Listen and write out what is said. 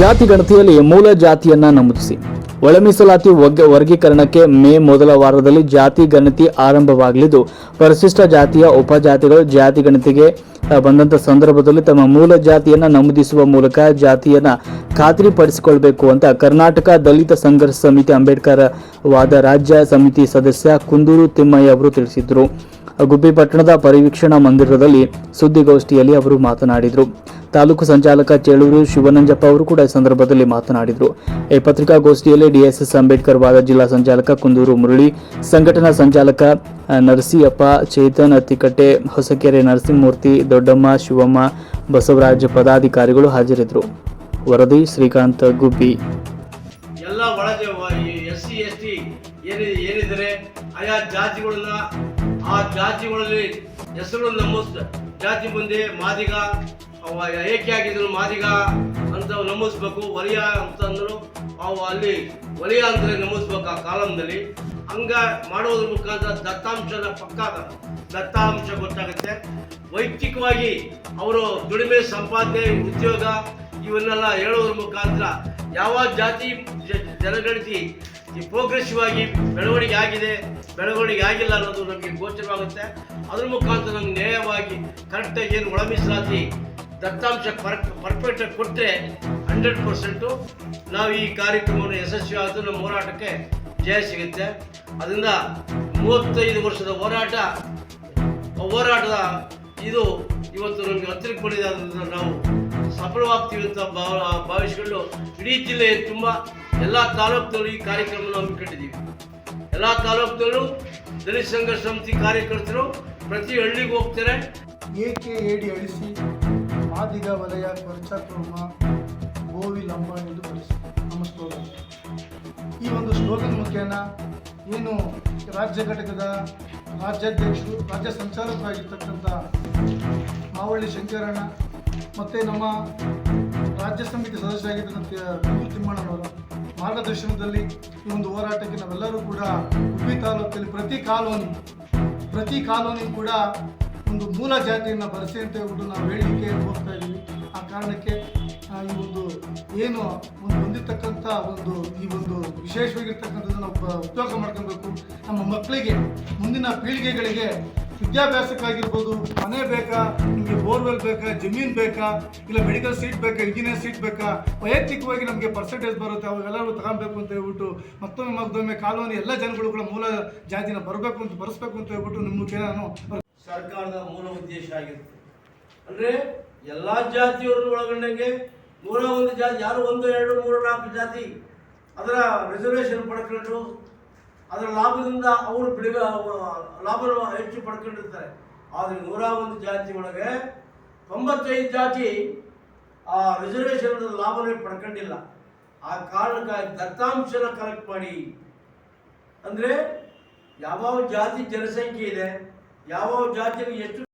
ಜಾತಿ ಗಣತಿಯಲ್ಲಿ ಮೂಲ ಜಾತಿಯನ್ನ ನಮೂದಿಸಿ. ಒಳ ಮೀಸಲಾತಿ ವರ್ಗೀಕರಣಕ್ಕೆ ಮೇ ಮೊದಲ ವಾರದಲ್ಲಿ ಜಾತಿ ಗಣತಿ ಆರಂಭವಾಗಲಿದ್ದು, ಪರಿಶಿಷ್ಟ ಜಾತಿಯ ಉಪಜಾತಿಗಳು ಜಾತಿ ಗಣತಿಗೆ ಬಂದಂತ ಸಂದರ್ಭದಲ್ಲಿ ತಮ್ಮ ಮೂಲ ಜಾತಿಯನ್ನ ನಮೂದಿಸುವ ಮೂಲಕ ಜಾತಿಯನ್ನ ಖಾತ್ರಿಪಡಿಸಿಕೊಳ್ಬೇಕು ಅಂತ ಕರ್ನಾಟಕ ದಲಿತ ಸಂಘರ್ಷ ಸಮಿತಿ ಅಂಬೇಡ್ಕರ್ ವಾದ ರಾಜ್ಯ ಸಮಿತಿ ಸದಸ್ಯ ಕುಂದೂರು ತಿಮ್ಮಯ್ಯ ಅವರು ತಿಳಿಸಿದರು. ಗುಬ್ಬಿಪಟ್ಟಣದ ಪರಿವೀಕ್ಷಣಾ ಮಂದಿರದಲ್ಲಿ ಸುದ್ದಿಗೋಷ್ಠಿಯಲ್ಲಿ ಅವರು ಮಾತನಾಡಿದರು. ತಾಲೂಕು ಸಂಚಾಲಕ ಚೇಳೂರು ಶಿವನಂಜಪ್ಪ ಅವರು ಕೂಡ ಈ ಸಂದರ್ಭದಲ್ಲಿ ಮಾತನಾಡಿದರು. ಈ ಪತ್ರಿಕಾಗೋಷ್ಠಿಯಲ್ಲಿ ಡಿಎಸ್ಎಸ್ ಅಂಬೇಡ್ಕರ್ ವಾದ ಜಿಲ್ಲಾ ಸಂಚಾಲಕ ಕುಂದೂರು ಮುರಳಿ, ಸಂಘಟನಾ ಸಂಚಾಲಕ ನರಸಿಯಪ್ಪ, ಚೇತನ್ ಅತ್ತಿಕಟ್ಟೆ, ಹೊಸಕೆರೆ ನರಸಿಂಹಮೂರ್ತಿ, ದೊಡ್ಡಮ್ಮ, ಶಿವಮ್ಮ, ಬಸವರಾಜ್ ಪದಾಧಿಕಾರಿಗಳು ಹಾಜರಿದ್ದರು. ವರದಿ ಶ್ರೀಕಾಂತ್ ಗುಬ್ಬಿ. ಎಲ್ಲ ಎಸ್ ಸಿ, ಎಸ್ ಟಿ ಏನಿದೆ ಏನಿದ್ದಾರೆ ಆಯಾ ಜಾತಿಗಳನ್ನ ಆ ಜಾತಿಗಳಲ್ಲಿ ಹೆಸರು ನಮ್ಮ ಜಾತಿ ಮುಂದೆ ಮಾದಿಗ ಅವ ಏಕೆ ಆಗಿದ್ರು ಮಾದಿಗ ಅಂತ ನಮಿಸ್ಬೇಕು ವಲಯ ಅಂತಂದ್ರು ಅವು ಅಲ್ಲಿ ಒಲಿಯ ಅಂದರೆ ನಮಿಸ್ಬೇಕು ಆ ಕಾಲಂನಲ್ಲಿ ಹಂಗ ಮಾಡೋದ್ರ ಮುಖಾಂತರ ದತ್ತಾಂಶದ ಪಕ್ಕ ದತ್ತಾಂಶ ಗೊತ್ತಾಗುತ್ತೆ. ವೈಯಕ್ತಿಕವಾಗಿ ಅವರು ದುಡಿಮೆ, ಸಂಪಾದನೆ, ಉದ್ಯೋಗ ಇವನ್ನೆಲ್ಲ ಹೇಳೋದ್ರ ಮುಖಾಂತರ ಯಾವ ಜಾತಿ ಜನಗಣತಿ ಪ್ರೋಗ್ರೆಸಿವ್ ಆಗಿ ಬೆಳವಣಿಗೆ ಆಗಿದೆ, ಬೆಳವಣಿಗೆ ಆಗಿಲ್ಲ ಅನ್ನೋದು ನಮಗೆ ಗೋಚರವಾಗುತ್ತೆ. ಅದ್ರ ಮುಖಾಂತರ ನಮ್ಗೆ ನ್ಯಾಯವಾಗಿ ಕರೆಕ್ಟಾಗಿ ಏನು ಒಳ ಮೀಸಲಾತಿ ದತ್ತಾಂಶ ಪರ್ಫೆಕ್ಟ್ ಕೊಟ್ಟರೆ ಹಂಡ್ರೆಡ್ ಪರ್ಸೆಂಟು ನಾವು ಈ ಕಾರ್ಯಕ್ರಮವನ್ನು ಯಶಸ್ವಿ ಆದರೂ ನಮ್ಮ ಹೋರಾಟಕ್ಕೆ ಜಯ ಸಿಗುತ್ತೆ. ಅದರಿಂದ ಮೂವತ್ತೈದು ವರ್ಷದ ಹೋರಾಟ, ಹೋರಾಟದ ಇದು ಇವತ್ತು ನಮಗೆ ಹತ್ತಿರಕ್ಕೆ ಬಂದಿದೆ. ನಾವು ಸಫಲವಾಗ್ತೀವಿ ಅಂತ ಭಾವ, ಭಾವಿಸಿಕೊಂಡು ಇಡೀ ಜಿಲ್ಲೆ ತುಂಬ ಎಲ್ಲ ತಾಲೂಕಿನಲ್ಲೂ ಈ ಕಾರ್ಯಕ್ರಮವನ್ನು ಹಮ್ಮಿಕೊಂಡಿದ್ದೀವಿ ಎಲ್ಲ ತಾಲೂಕಿನಲ್ಲೂ ದಲಿತ ಸಂಘರ್ಷ ಸಮಿತಿ ಕಾರ್ಯಕರ್ತರು ಪ್ರತಿ ಹಳ್ಳಿಗೆ ಹೋಗ್ತಾರೆ. ಏಕೆ ಏಡಿ ಅಳಿಸಿ? ಮಾದಿಗ ವಲಯ ಕ್ವರ್ಚಕ್ರಮ ಗೋವಿ ಲಂಬ ಎಂದು ಕರೆಸಿ ನಮ್ಮ ಸ್ಲೋಗನ್ ಈ ಒಂದು ಸ್ಲೋಗನ್ ಮುಖೇನ ಏನು ರಾಜ್ಯ ಘಟಕದ ರಾಜ್ಯಾಧ್ಯಕ್ಷರು, ರಾಜ್ಯ ಸಂಚಾಲಕರಾಗಿರ್ತಕ್ಕಂಥ ಮಾವಳ್ಳಿ ಶಂಕರಣ್ಣ ಮತ್ತು ನಮ್ಮ ರಾಜ್ಯ ಸಮಿತಿ ಸದಸ್ಯರಾಗಿರ್ತಕ್ಕಂಥ ತಿಮ್ಮಣ್ಣನವರ ಮಾರ್ಗದರ್ಶನದಲ್ಲಿ ಈ ಒಂದು ಹೋರಾಟಕ್ಕೆ ನಾವೆಲ್ಲರೂ ಕೂಡ ಉಡುಪಿ ತಾಲೂಕಲ್ಲಿ ಪ್ರತಿ ಕಾಲೋನಿ ಪ್ರತಿ ಕಾಲೋನಿ ಕೂಡ ಒಂದು ಮೂಲ ಜಾತಿಯನ್ನು ಬರೆಸಿ ಅಂತ ಹೇಳ್ಬಿಟ್ಟು ನಾವು ಹೇಳಿಕೆ ಹೋಗ್ತಾ ಇದ್ದೀವಿ ಆ ಕಾರಣಕ್ಕೆ ಈ ಒಂದು ಏನು ಒಂದು ಹೊಂದಿರ್ತಕ್ಕಂಥ ಒಂದು, ಈ ಒಂದು ವಿಶೇಷವಾಗಿರ್ತಕ್ಕಂಥದ್ದು ನಾವು ಉಪಯೋಗ ಮಾಡ್ಕೊಬೇಕು. ನಮ್ಮ ಮಕ್ಕಳಿಗೆ, ಮುಂದಿನ ಪೀಳಿಗೆಗಳಿಗೆ ವಿದ್ಯಾಭ್ಯಾಸಕ್ಕಾಗಿರ್ಬೋದು, ಮನೆ ಬೇಕಾ, ನಿಮಗೆ ಬೋರ್ವೆಲ್ ಬೇಕಾ, ಜಮೀನು ಬೇಕಾ, ಇಲ್ಲ ಮೆಡಿಕಲ್ ಸೀಟ್ ಬೇಕಾ ಇಂಜಿನಿಯರ್ ಸೀಟ್ ಬೇಕಾ, ವೈಯಕ್ತಿಕವಾಗಿ ನಮಗೆ ಪರ್ಸೆಂಟೇಜ್ ಬರುತ್ತೆ ಅವಾಗೆಲ್ಲರೂ ತಗೊಬೇಕು ಅಂತ ಹೇಳ್ಬಿಟ್ಟು, ಮತ್ತೊಮ್ಮೆ ಮತ್ತೊಮ್ಮೆ ಕಾಲೋನಿ ಎಲ್ಲ ಜನಗಳು ಕೂಡ ಮೂಲ ಜಾತಿನ ಬರಬೇಕು ಅಂತ, ಬರೆಸ್ಬೇಕು ಅಂತ ಹೇಳ್ಬಿಟ್ಟು ನಿಮ್ಮ ಮುಖೇನ ನಾನು ಸರ್ಕಾರದ ಮೂಲ ಉದ್ದೇಶ ಆಗಿರುತ್ತೆ. ಅಂದ್ರೆ ಎಲ್ಲಾ ಜಾತಿಯವರು ಒಳಗೊಂಡಂಗೆ ನೂರ ಒಂದು ಜಾತಿ, ಯಾರು ಒಂದು, ಎರಡು, ಮೂರು, ನಾಲ್ಕು ಜಾತಿ, ಅದರ ರಿಸರ್ವೇಷನ್ ಪಡ್ಕೊಂಡು, ಅದರ ಲಾಭದಿಂದ ಅವರು ಬಿಡುಗ ಲಾಭ ಹೆಚ್ಚು ಪಡ್ಕೊಂಡಿರ್ತಾರೆ. ಆದರೆ ನೂರ ಒಂದು ಜಾತಿ ಒಳಗೆ ತೊಂಬತ್ತೈದು ಜಾತಿ ಆ ರಿಸರ್ವೇಷನ್ ಲಾಭನೇ ಪಡ್ಕೊಂಡಿಲ್ಲ. ಆ ಕಾರಣಕ್ಕಾಗಿ ದತ್ತಾಂಶನ ಕಲೆಕ್ಟ್ ಮಾಡಿ. ಅಂದರೆ ಯಾವ ಜಾತಿ ಜನಸಂಖ್ಯೆ ಇದೆ ಯಾವ ಜಾತಿಗೆ ಎಷ್ಟು